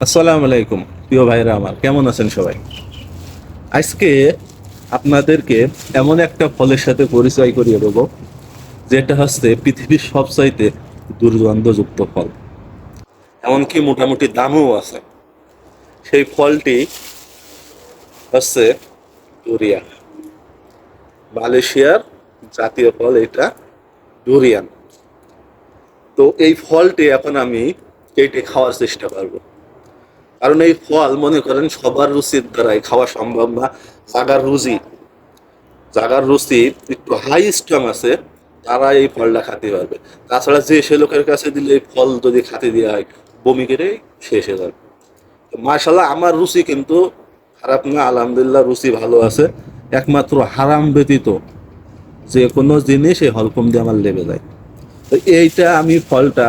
আসসালামু আলাইকুম, প্রিয় ভাইরা আমার, কেমন আছেন সবাই? আজকে আপনাদেরকে এমন একটা ফলের সাথে পরিচয় করিয়ে দেবো, যেটা হচ্ছে পৃথিবীর সবচাইতে দুর্গন্ধযুক্ত ফল। এমনকি মোটামুটি দামও আছে। সেই ফলটি হচ্ছে ডুরিয়ান, মালয়েশিয়ার জাতীয় ফল এটা, ডুরিয়ান। তো এই ফলটি এখন আমি কেটে খাওয়ার চেষ্টা করব। কারণ এই ফল, মনে করেন, সবার রুচির দ্বারাই খাওয়া সম্ভব না। জাগার রুচি জাগার রুচি একটু হাই স্ট্রং আছে, তারা এই ফলটা খেতে পারবে। তাছাড়া যে সে লোকের কাছে দিলে এই ফল যদি খাতে দেওয়া হয়, বমি করে শেষ হয়ে যাবে। মার্শাল্লাহ আমার রুচি কিন্তু খারাপ না, আলহামদুলিল্লাহ রুচি ভালো আছে। একমাত্র হারাম ব্যতীত যে কোনো জিনিস এই হলকম দিয়ে আমার লেগে যায়। তো এইটা আমি ফলটা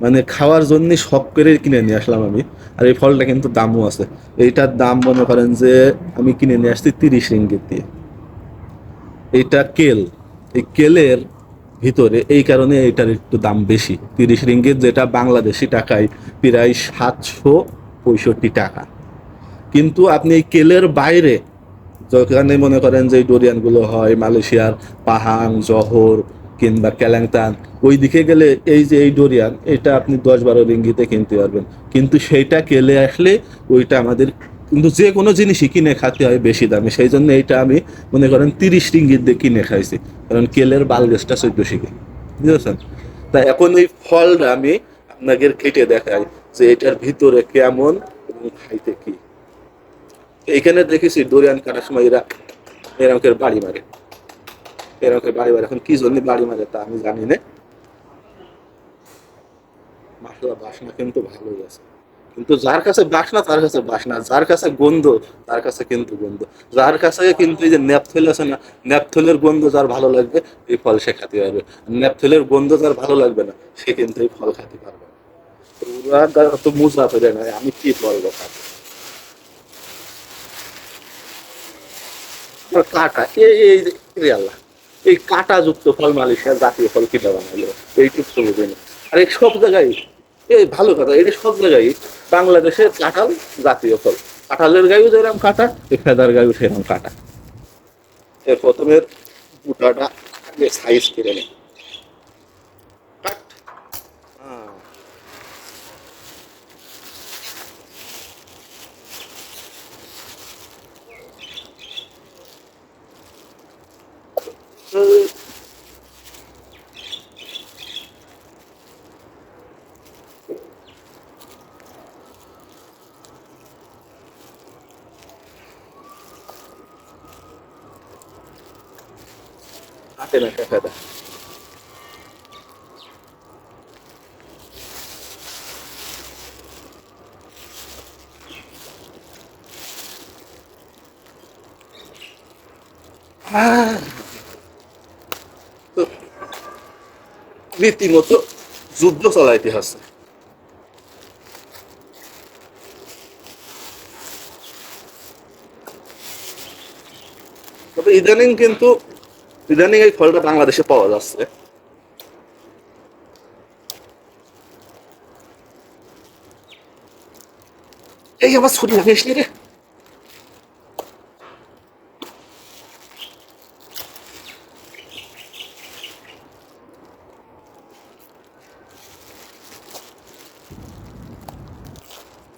মানে খাওয়ার জন্য শখ করে কিনে নিয়ে আসলাম আমি। আর এই ফলটা কিন্তু দামও আছে। এইটার দাম মনে করেন যে আমি কিনে নিয়ে আসছি তিরিশ রিঙ্গিত দিয়ে। এইটা কেল। এই কেলের ভিতরে এই কারণে এইটার একটু দাম বেশি। তিরিশ রিঙ্গিত যেটা বাংলাদেশি টাকায় প্রায় সাতশো পঁয়ষট্টি টাকা। কিন্তু আপনি এই কেলের বাইরে যেখানে মনে করেন যে ডোরিয়ানগুলো হয়, মালয়েশিয়ার পাহাং, জহর কিংবা ক্যালাংতান ওই দিকে গেলে এই যে এই ডোরিয়ান, এটা আপনি দশ বারো রিঙ্গিতে কিনতে পারবেন। কিন্তু সেইটা কেলে আসলে ওইটা আমাদের কিন্তু যে কোনো জিনিসই কিনে খাতে হয় বেশি দামে। সেই জন্য এইটা আমি মনে করেন তিরিশ রিঙ্গিত দিয়ে কিনে খাইছি। কারণ কেলের বালগেসটা চোদ্দ শিখে। বুঝেছেন? তা এখন এই ফলটা আমি আপনাদের কেটে দেখাই যে এটার ভিতরে কেমন এবং খাইতে কি। এইখানে দেখেছি ডোরিয়ান কাটার সময় এরা এরকম বাড়ি মারে। করে বাড়ি মারে এখন কি জন্য বাড়ি মারে তা আমি জানি না। মাসলা বাসনা কিন্তু ভালোই আছে। কিন্তু যার কাছে বাসনা, তার কাছে বাসনা। যার কাছে গন্ধ, তার কাছে কিন্তু গন্ধ। যার কাছে কিন্তু এই যে ন্যাপথেল আছে না, ন্যাপথেলের গন্ধ যার ভালো লাগবে, এই ফল সে খেতে পারবে। ন্যাপথেলের গন্ধ যার ভালো লাগবে না, সে কিন্তু এই ফল খেতে পারবে না। তো মুজরা পেরে নয় আমি কি বলব আর কাটা এই আল্লাহ। এই কাটা যুক্ত ফল মালয়েশিয়ার জাতীয় ফল কিনে বানালো এইটুক সুবিধা নেই আর এই সব জায়গায়, এই ভালো কথা এটা সব জায়গায় বাংলাদেশের কাঁঠাল জাতীয় ফল। কাঁঠালের গায়েও যেরকম কাঁটা, এই ফেদার গায়েও সেরকম কাঁটা। এর প্রথমে গোটাটা আগে সাইজ করে নেই। কাটে না ফেদা আহ তো রীতিমতো যুদ্ধ চালাইতে আছে তবে ইদানিং কিন্তু ইদানিং এই ফলটা বাংলাদেশে পাওয়া যাচ্ছে। এই আমার ছুটি লাগাইস নি রে।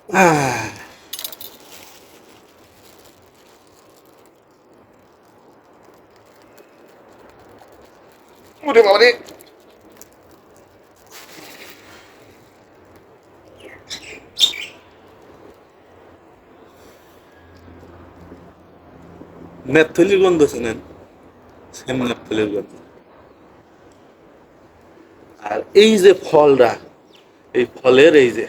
আহ। ওরে আর এই যে ফলটা, এই ফলের এই যে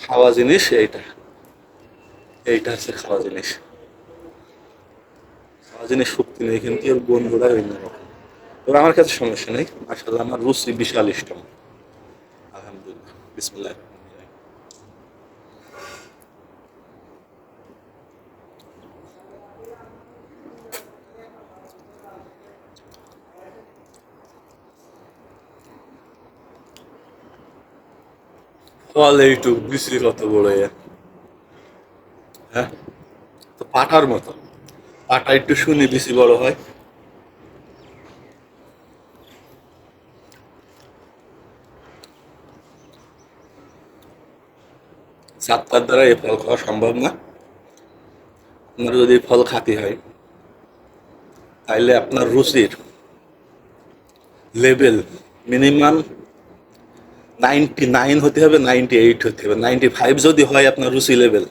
খাওয়া জিনিস, এইটা। এইটা হচ্ছে খাওয়া জিনিস। জিনিস শক্তি নেই, কিন্তু এর গন্ধটা অন্যরকম তবে আমার কাছে সমস্যা নেই মাসাল্লাহ আমার রুচি বিশাল ইষ্টম আলহামদুলিল্লাহ বিসমুল্লাহ ফল বিচি কত বড় হ্যাঁ? তো পাটার মতো। পাটা একটু শুনি বেশি বড় হয়। সাতটার দ্বারা এই ফল খাওয়া সম্ভব না। আপনার যদি ফল খাতে হয়, তাইলে আপনার রুচির লেভেল মিনিমাম নাইনটি নাইন হতে হবে, নাইনটি এইট হতে হবে, নাইনটি ফাইভ যদি হয় আপনার রুচি লেভেল,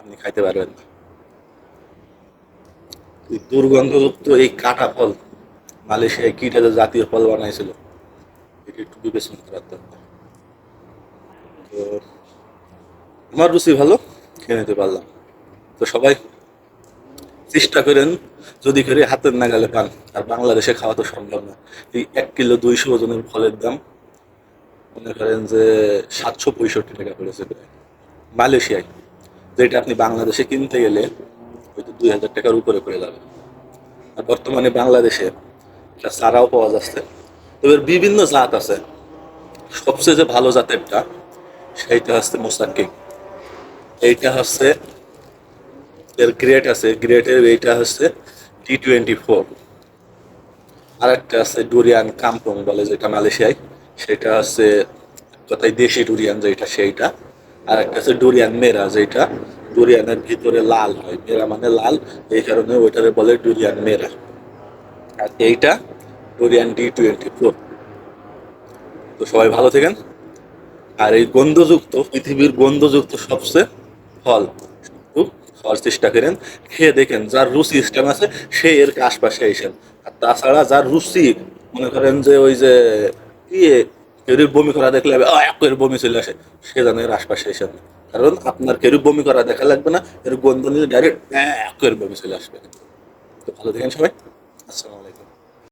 আপনি খাইতে পারবেন না। দুর্গন্ধযুক্ত এই কাটা ফল মালয়েশিয়ায় কিটা যে জাতীয় ফল বানাইছিল, এটা একটু বিবেচনা করার দরকার। তো আমার রুচি ভালো, খেয়ে নিতে পারলাম। তো সবাই চেষ্টা করেন, যদি করে হাতের নাগালে পান। আর বাংলাদেশে খাওয়া তো সম্ভব না। এই এক কিলো দুইশো ওজনের ফলের দাম, মনে করেন যে সাতশো পঁয়ষট্টি টাকা পড়েছে মালয়েশিয়ায়, যেটা আপনি বাংলাদেশে কিনতে গেলে হয়তো দুই হাজার টাকার উপরে পড়ে যাবে। আর বর্তমানে বাংলাদেশে এটা চারাও পাওয়া যাচ্ছে। তবে বিভিন্ন জাত আছে। সবচেয়ে যে ভালো জাতেরটা সেইটা হচ্ছে মোসাক্কিং এইটা হচ্ছে এর গ্রেট আছে। গ্রেটের এইটা হচ্ছে টি টোয়েন্টি ফোর আর একটা আছে ডুরিয়ান কাম্পং বলে যেটা মালয়েশিয়ায়। সেটা হচ্ছে কথায় দেশি ডুরিয়ান যেটা, সেইটা। আর একটা আছে ডুরিয়ান মেরা যেটা ডুরিয়ানের ভিতরে লাল হয়। মেরা মানে লাল, এই কারণে ওইটারে বলে ডুরিয়ান মেরা আর এইটা ডুরিয়ান ডি টোয়েন্টি ফোর। তো সবাই ভালো থাকেন। আর এই গন্ধযুক্ত, পৃথিবীর গন্ধযুক্ত সবচেয়ে ফল খাওয়ার চেষ্টা করেন। খেয়ে দেখেন যার রুচি সিস্টেম আছে, সে এর আশপাশে এসেন আর তাছাড়া যার রুচি, মনে করেন যে ওই যে ইয়ে কেরুর বমি করা দেখলে এক বমি চলে আসে, সে যেন এর আশপাশে এসেন। কারণ আপনার কেউ বমি করা দেখা লাগবে না, এর গন্ধ নিলে ডাইরেক্ট এক করে বমি চলে আসবে। তো ভালো দেখেন সবাই। আসসালামু আলাইকুম।